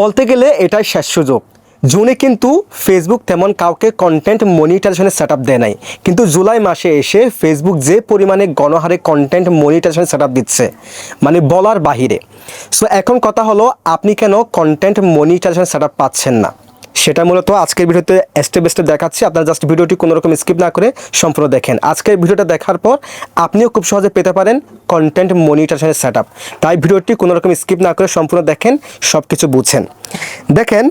বলতে গেলে এটাই শেষ সুযোগ। জুনে কিন্তু ফেসবুক তেমন কাউকে কন্টেন্ট মনিটাইজেশনের সেট আপ দেয় নাই। কিন্তু জুলাই মাসে এসে ফেসবুক যে পরিমাণে গণহারে কন্টেন্ট মনিটাইজেশন সেট আপ দিচ্ছে মানে বলার বাহিরে। সো এখন কথা হলো, আপনি কেন কন্টেন্ট মনিটাইজেশন সেট আপ পাচ্ছেন না? সেটা মূলত আজকের ভিডিওতে স্টেপ স্টেপ দেখাচ্ছি। আপনারা জাস্ট ভিডিওটি কোনো রকম স্কিপ না করে সম্পূর্ণ দেখেন। আজকের ভিডিওটা দেখার পর আপনিও খুব সহজে পেতে পারেন কন্টেন্ট মনিটাইজেশনের সেট তাই ভিডিওটি কোনো রকম স্কিপ না করে সম্পূর্ণ দেখেন সব কিছু বুঝছেন দেখেন,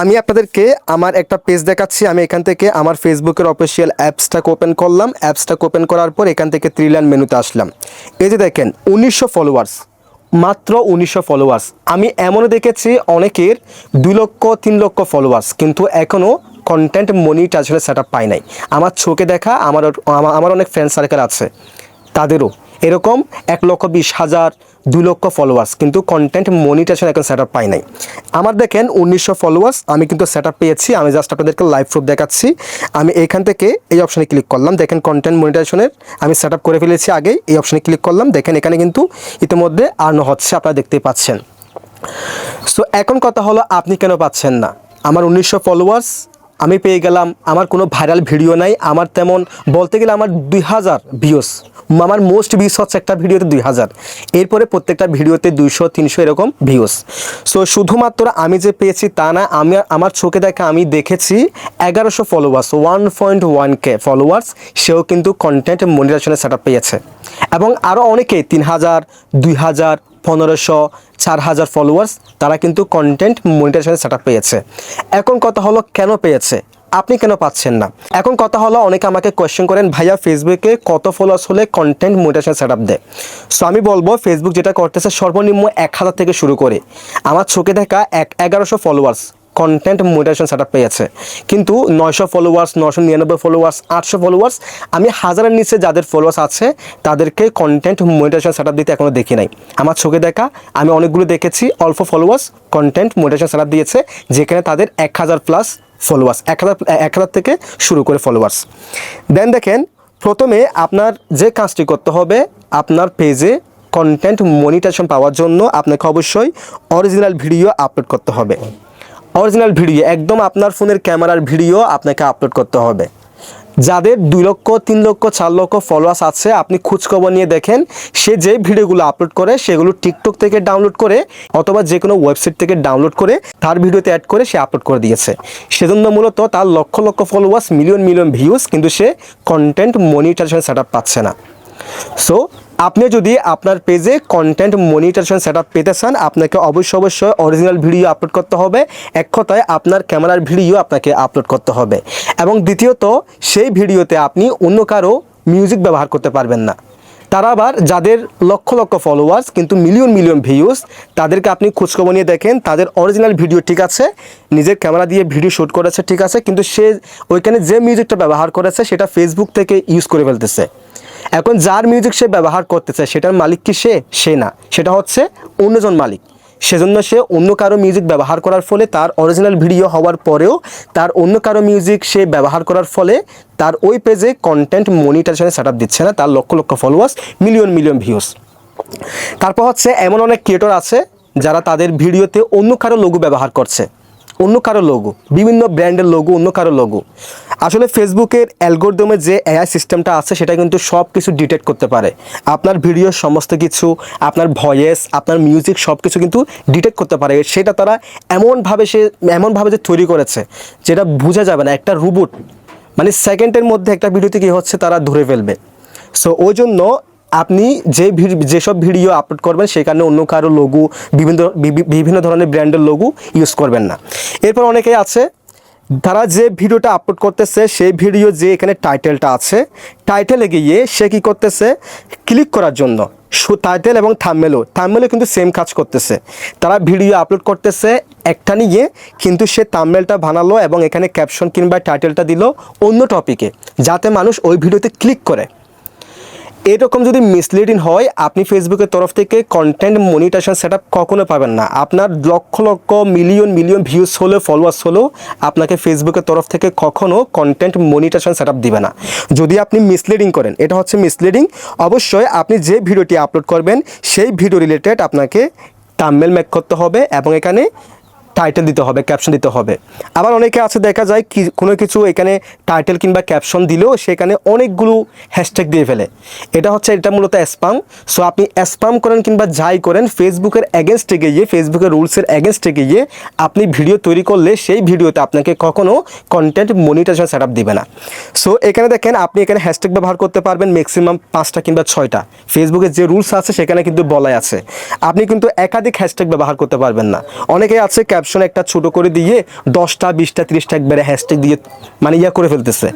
আমি আপনাদেরকে আমার একটা পেজ দেখাচ্ছি। আমি এখান থেকে আমার ফেসবুকের অফিসিয়াল অ্যাপসটাকে ওপেন করলাম। অ্যাপসটাকে ওপেন করার পর এখান থেকে থ্রি লাইন মেনুতে আসলাম। এই যে দেখেন, উনিশশো ফলোয়ার্স মাত্র উনিশশো ফলোয়ার্স আমি এমনও দেখেছি অনেকের দুই লক্ষ, তিন লক্ষ ফলোয়ার্স কিন্তু এখনও কন্টেন্ট মনিটাইজেশনে সেট আপ পাই নাই। আমার চোখে দেখা, আমার, আমার- অনেক ফ্রেন্ড সার্কেল আছে, তাদেরও। এরকম এক লক্ষ, বিশ হাজার দুই লক্ষ ফলোয়ার্স কিন্তু কন্টেন্ট মনিটাইজেশন এখন সেট পাই নাই। আমার দেখেন উনিশশো ফলোয়ার্স আমি কিন্তু সেট আপ পেয়েছি, আমি জাস্ট আপনাদেরকে লাইভ প্রুফ দেখাচ্ছি। আমি এখান থেকে এই অপশানে ক্লিক করলাম, দেখেন কন্টেন্ট মনিটাইজেশনের আমি সেট করে ফেলেছি আগেই এই অপশানে ক্লিক করলাম, দেখেন এখানে কিন্তু ইতিমধ্যে আর্ন হচ্ছে, আপনারা দেখতেই পাচ্ছেন। সো এখন কথা হলো আপনি কেন পাচ্ছেন না? আমার উনিশশো ফলোয়ার্স আমি পেয়ে গেলাম, আমার কোনো ভাইরাল ভিডিও নাই, আমার তেমন বলতে গেলে আমার দুই হাজার ভিউস আমার মোস্ট ভিউস হচ্ছে একটা ভিডিওতে দুই হাজার, এরপরে প্রত্যেকটা ভিডিওতে দুইশো, তিনশো এরকম ভিউস সো শুধুমাত্র আমি যে পেয়েছি তা না, আমি, আমার চোখে দেখা আমি দেখেছি এগারোশো followers one point one K followers সেও কিন্তু কন্টেন্ট মনিটাইজেশনের সেট পেয়েছে। এবং আরও অনেকে তিন হাজার, দুই হাজার পনেরোশো চার হাজার ফলোয়ার্স তারা কিন্তু কন্টেন্ট মনিটাইজেশন সেট পেয়েছে। এখন কথা হলো কেন পেয়েছে? আপনি কেন পাচ্ছেন না? এখন কথা হলো অনেকে আমাকে কোয়েশ্চেন করেন, ভাইয়া ফেসবুকে কত ফলোয়ার্স হলে কন্টেন্ট মনিটাইজেশন সেট আপ দেয়? সো আমি বলব ফেসবুক যেটা করতেছে সর্বনিম্ন এক হাজার থেকে শুরু করে। আমার চোখে দেখা এক এগারোশো ফলোয়ার্স কন্টেন্ট মনিটাইজেশন সেট পেয়েছে। কিন্তু নয়শো ফলোয়ার্স নশো নিরানব্বই ফলোয়ার্স আটশো ফলোয়ার্স আমি হাজারের নিচে যাদের ফলোয়ার্স আছে, তাদেরকে কন্টেন্ট মনিটাইজেশন সেট আপ দিতে এখনও দেখি নাই। আমার চোখে দেখা, আমি অনেকগুলো দেখেছি, অল্প ফলোয়ার্স কন্টেন্ট মনিটাইজেশন সেট দিয়েছে, যেখানে তাদের এক হাজার প্লাস ফলোয়ার্স এক হাজার এক হাজার থেকে শুরু করে ফলোয়ার্স দেন দেখেন, প্রথমে আপনার যে কাজটি করতে হবে, আপনার পেজে কন্টেন্ট মনিটাইজেশন পাওয়ার জন্য আপনাকে অবশ্যই অরিজিনাল ভিডিও আপলোড করতে হবে। অরিজিনাল ভিডিও একদম আপনার ফোনের ক্যামেরার ভিডিও আপনাকে আপলোড করতে হবে। যাদের দুই লক্ষ, তিন লক্ষ, চার লক্ষ ফলোয়ার্স আছে, আপনি খোঁজখবর নিয়ে দেখেন, সে যে ভিডিওগুলো আপলোড করে, সেগুলো টিকটক থেকে ডাউনলোড করে অথবা যে কোনো ওয়েবসাইট থেকে ডাউনলোড করে, তার ভিডিওতে অ্যাড করে সে আপলোড করে দিয়েছে। সেজন্য মূলত তার lakh lakh followers million million views কিন্তু সে কন্টেন্ট মনিটাইজেশন সেট পাচ্ছে না। সো আপনি যদি আপনার পেজে কন্টেন্ট মনিটাইজেশন সেট পেতে চান, আপনাকে অবশ্যই অবশ্যই অরিজিনাল ভিডিও আপলোড করতে হবে। এক কথায় আপনার ক্যামেরার ভিডিও আপনাকে আপলোড করতে হবে। এবং দ্বিতীয়ত, সেই ভিডিওতে আপনি অন্য কারও মিউজিক ব্যবহার করতে পারবেন না। তারা আবার যাদের লক্ষ লক্ষ ফলোয়ার্স কিন্তু মিলিয়ন মিলিয়ন ভিউজ তাদেরকে আপনি খোঁজখবর নিয়ে দেখেন, তাদের অরিজিনাল ভিডিও ঠিক আছে, নিজের ক্যামেরা দিয়ে ভিডিও শ্যুট করেছে ঠিক আছে, কিন্তু সে ওইখানে যে মিউজিকটা ব্যবহার করেছে, সেটা ফেসবুক থেকে ইউজ করে ফেলতেছে। এখন যার মিউজিক সে ব্যবহার করতেছে, সেটার মালিক কি সে? সে না। সেটা হচ্ছে অন্যজন মালিক। সেজন্য সে অন্য কারও মিউজিক ব্যবহার করার ফলে তার অরিজিনাল ভিডিও হওয়ার পরেও তার অন্য কারও মিউজিক সে ব্যবহার করার ফলে তার ওই পেজে কন্টেন্ট মনিটাইজেশনের সেট আপ দিচ্ছে না। তার lakh lakh followers million million views তারপর হচ্ছে এমন অনেক ক্রিয়েটর আছে যারা তাদের ভিডিওতে অন্য কারও লোগো ব্যবহার করছে। অন্য কারও লোগো বিভিন্ন ব্র্যান্ডের লোগো অন্য কারও লোগো আসলে ফেসবুকের অ্যালগোরিদমের যে এআই সিস্টেমটা আছে, সেটা কিন্তু সব কিছু ডিটেক্ট করতে পারে। আপনার ভিডিওর সমস্ত কিছু, আপনার ভয়েস আপনার মিউজিক সব কিছু কিন্তু ডিটেক্ট করতে পারে। সেটা তারা এমনভাবে সে, এমনভাবে যে তৈরি করেছে, যেটা বোঝা যাবে না। একটা রোবট মানে সেকেন্ডের মধ্যে একটা ভিডিওতে কী হচ্ছে, তারা ধরে ফেলবে। সো ওই জন্য আপনি যে যেসব ভিডিও আপলোড করবেন, সেখানে অন্য কারও লোগো বিভিন্ন, বিভি- বিভিন্ন ধরনের ব্র্যান্ডের লোগো ইউজ করবেন না। এরপর অনেকেই আছে, তারা যে ভিডিওটা আপলোড করতেছে, সেই ভিডিও যে এখানে টাইটেলটা আছে টাইটেলে গিয়ে সে কী করতেছে? ক্লিক করার জন্য। টাইটেল এবং থামমেলও থামমেলও কিন্তু সেম কাজ করতেছে। তারা ভিডিও আপলোড করতেছে, একটা নিয়ে, কিন্তু সে থামমেলটা বানালো এবং এখানে ক্যাপশন কিংবা টাইটেলটা দিল অন্য টপিকে যাতে মানুষ ওই ভিডিওতে ক্লিক করে। এরকম যদি মিসলিডিং হয়, আপনি ফেসবুকের তরফ থেকে কন্টেন্ট মনিটাইজেশন সেট আপ কখনো পাবেন না। আপনার lakh lakh million million views হলেও ফলোয়ার্স হলেও আপনাকে ফেসবুকের তরফ থেকে কখনো কন্টেন্ট মনিটাইজেশন সেট আপ দিবে না। যদি আপনি মিসলিডিং করেন, এটা হচ্ছে মিসলিডিং অবশ্যই আপনি যে ভিডিওটি আপলোড করবেন, সেই ভিডিও রিলেটেড আপনাকে তাম্মেল ম্যাক করতে হবে এবং এখানে টাইটেল দিতে হবে ক্যাপশন দিতে হবে। আবার অনেকে আছে, দেখা যায় কি, কোনো কিছু এখানে টাইটেল কিংবা ক্যাপশন দিলেও সেখানে অনেকগুলো হ্যাশট্যাগ দিয়ে ফেলে। এটা হচ্ছে, এটা মূলত স্পাম সো আপনি স্পাম করেন কিংবা যাই করেন ফেসবুকের অ্যাগেনস্টে গিয়ে ফেসবুকের রুলসের অ্যাগেনস্টে গিয়ে আপনি ভিডিও তৈরি করলে সেই ভিডিওতে আপনাকে কখনও কন্টেন্ট মনিটাইজেশন সেট দিবে না। সো এখানে দেখেন, আপনি এখানে হ্যাশট্যাগ ব্যবহার করতে পারবেন ম্যাক্সিমাম পাঁচটা কিংবা ছয়টা। ফেসবুকের যে রুলস আছে, সেখানে কিন্তু বলাই আছে। আপনি কিন্তু একাধিক হ্যাশট্যাগ ব্যবহার করতে পারবেন না। অনেকে আছে ক্যাপশন একটা ছোট করে দিয়ে দশটা, বিশটা, তিরিশটা একবারে হ্যাশট্যাগ দিয়ে মানে ইয়া করে ফেলতেছে।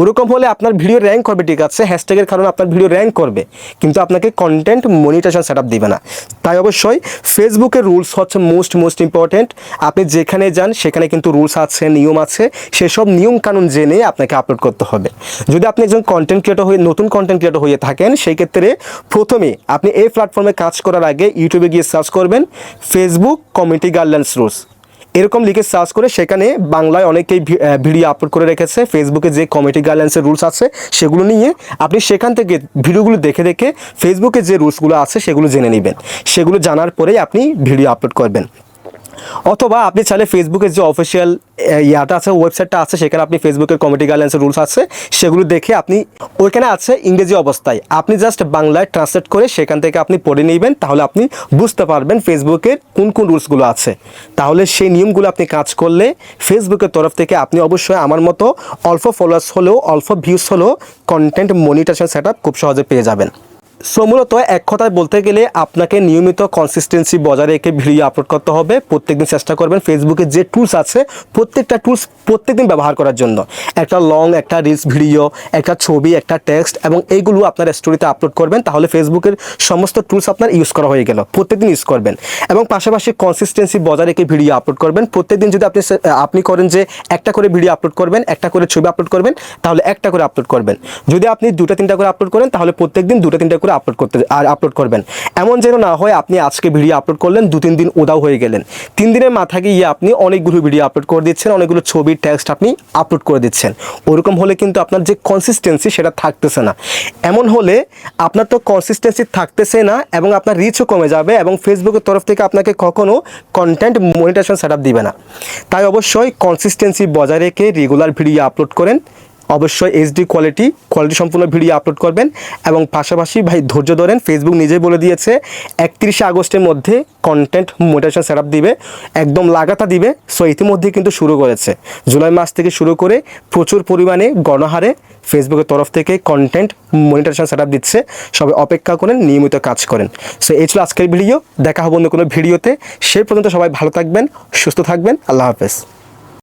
ওরকম হলে আপনার ভিডিও র্যাঙ্ক করবে, ঠিক আছে? হ্যাশট্যাগের কারণে আপনার ভিডিও র্যাঙ্ক করবে। কিন্তু আপনাকে কন্টেন্ট মনিটেশন সেট দিবে না। তাই অবশ্যই ফেসবুকের রুলস হচ্ছে মোস্ট মোস্ট ইম্পর্ট্যান্ট আপনি যেখানে যান, সেখানে কিন্তু রুলস আছে, নিয়ম আছে। সেসব নিয়ম কানুন জেনে আপনাকে আপলোড করতে হবে। যদি আপনি একজন কন্টেন্ট ক্রিয়েটর হয়ে, নতুন কন্টেন্ট ক্রিয়েটর হয়ে থাকেন, সেই ক্ষেত্রে প্রথমে আপনি এই প্ল্যাটফর্মে কাজ করার আগে ইউটিউবে গিয়ে সার্চ করবেন ফেসবুক কমিউনিটি গাইডলাইন্স রুলস এরকম লিখে সার্চ করে সেখানে বাংলায় অনেকেই ভিডিও আপলোড করে রেখেছে। ফেসবুকে যে কমেডি গাইডলাইন্সের রুলস আছে, সেগুলো নিয়ে আপনি সেখান থেকে ভিডিওগুলো দেখে দেখে ফেসবুকে যে রুলসগুলো আছে, সেগুলো জেনে নেবেন। সেগুলো জানার পরেই আপনি ভিডিও আপলোড করবেন। অথবা আপনি চাইলে ফেসবুকের যে অফিসিয়াল ইয়াটা আছে ওয়েবসাইটটা আছে, সেখানে আপনি ফেসবুকের কমিটি গাইডলাইন্সের রুলস আছে, সেগুলো দেখে আপনি, ওইখানে আছে ইংরেজি অবস্থায়। আপনি জাস্ট বাংলায় ট্রান্সলেট করে সেখান থেকে আপনি পড়ে নেবেন, তাহলে আপনি বুঝতে পারবেন ফেসবুকের কোন কোন রুলসগুলো আছে। তাহলে সেই নিয়মগুলো আপনি কাজ করলে ফেসবুকের তরফ থেকে আপনি অবশ্যই আমার মতো অল্প ফলোয়ার্স হলেও, অল্প ভিউস হলেও কন্টেন্ট মনিটেশন সেট খুব সহজে পেয়ে যাবেন। সো মূলত এক কথায় বলতে গেলে আপনাকে নিয়মিত কনসিস্টেন্সি বজায় রেখে ভিডিও আপলোড করতে হবে। প্রত্যেকদিন চেষ্টা করবেন ফেসবুকে যে টুলস আছে, প্রত্যেকটা টুলস প্রত্যেকদিন ব্যবহার করার জন্য। একটা লং একটা রিলস ভিডিও একটা ছবি, একটা টেক্সট এবং এইগুলো আপনার স্টোরিতে আপলোড করবেন, তাহলে ফেসবুকের সমস্ত টুলস আপনার ইউজ করা হয়ে গেল। প্রত্যেকদিন ইউজ করবেন। এবং পাশাপাশি কনসিস্টেন্সি বজায় রেখে ভিডিও আপলোড করবেন। প্রত্যেকদিন যদি আপনি আপনি করেন যে একটা করে ভিডিও আপলোড করবেন, একটা করে ছবি আপলোড করবেন, তাহলে একটা করে আপলোড করবেন। যদি আপনি দুটা তিনটা করে আপলোড করেন, তাহলে প্রত্যেকদিন দুটা তিনটা করে আপলোড করতে আর আপলোড করবেন। এমন যেন না হয় আপনি আজকে ভিডিও আপলোড করলেন দু তিন দিন উদাও হয়ে গেলেন। তিন দিনের মাথা গিয়ে আপনি অনেকগুলো ভিডিও আপলোড করে দিচ্ছেন, অনেকগুলো ছবি টেক্সট আপনি আপলোড করে দিচ্ছেন। ওরকম হলে কিন্তু আপনার যে কনসিস্টেন্সি সেটা থাকতেছে না। এমন হলে আপনার তো কনসিস্টেন্সি থাকতেছে না এবং আপনার রিচও কমে যাবে এবং ফেসবুকের তরফ থেকে আপনাকে কখনো কন্টেন্ট মনিটেশন সেট দিবে না। তাই অবশ্যই কনসিস্টেন্সি বজায় রেখে রেগুলার ভিডিও আপলোড করেন। অবশ্যই এইচডি কোয়ালিটি কোয়ালিটি সম্পূর্ণ ভিডিও আপলোড করবেন এবং পাশাপাশি ভাই ধৈর্য ধরেন ফেসবুক নিজেই বলে দিয়েছে, একত্রিশে আগস্টের মধ্যে কন্টেন্ট মোটিভেশন সেট দিবে, একদম লাগাতা দিবে সো ইতিমধ্যে কিন্তু শুরু করেছে। জুলাই মাস থেকে শুরু করে প্রচুর পরিমাণে গণহারে ফেসবুকের তরফ থেকে কন্টেন্ট মনিটাইজেশন সেট দিচ্ছে, সবাই অপেক্ষা করেন, নিয়মিত কাজ করেন। সো এই ছিল আজকের ভিডিও দেখা হব অন্য কোনো ভিডিওতে সেই পর্যন্ত সবাই ভালো থাকবেন, সুস্থ থাকবেন, আল্লাহ হাফেজ।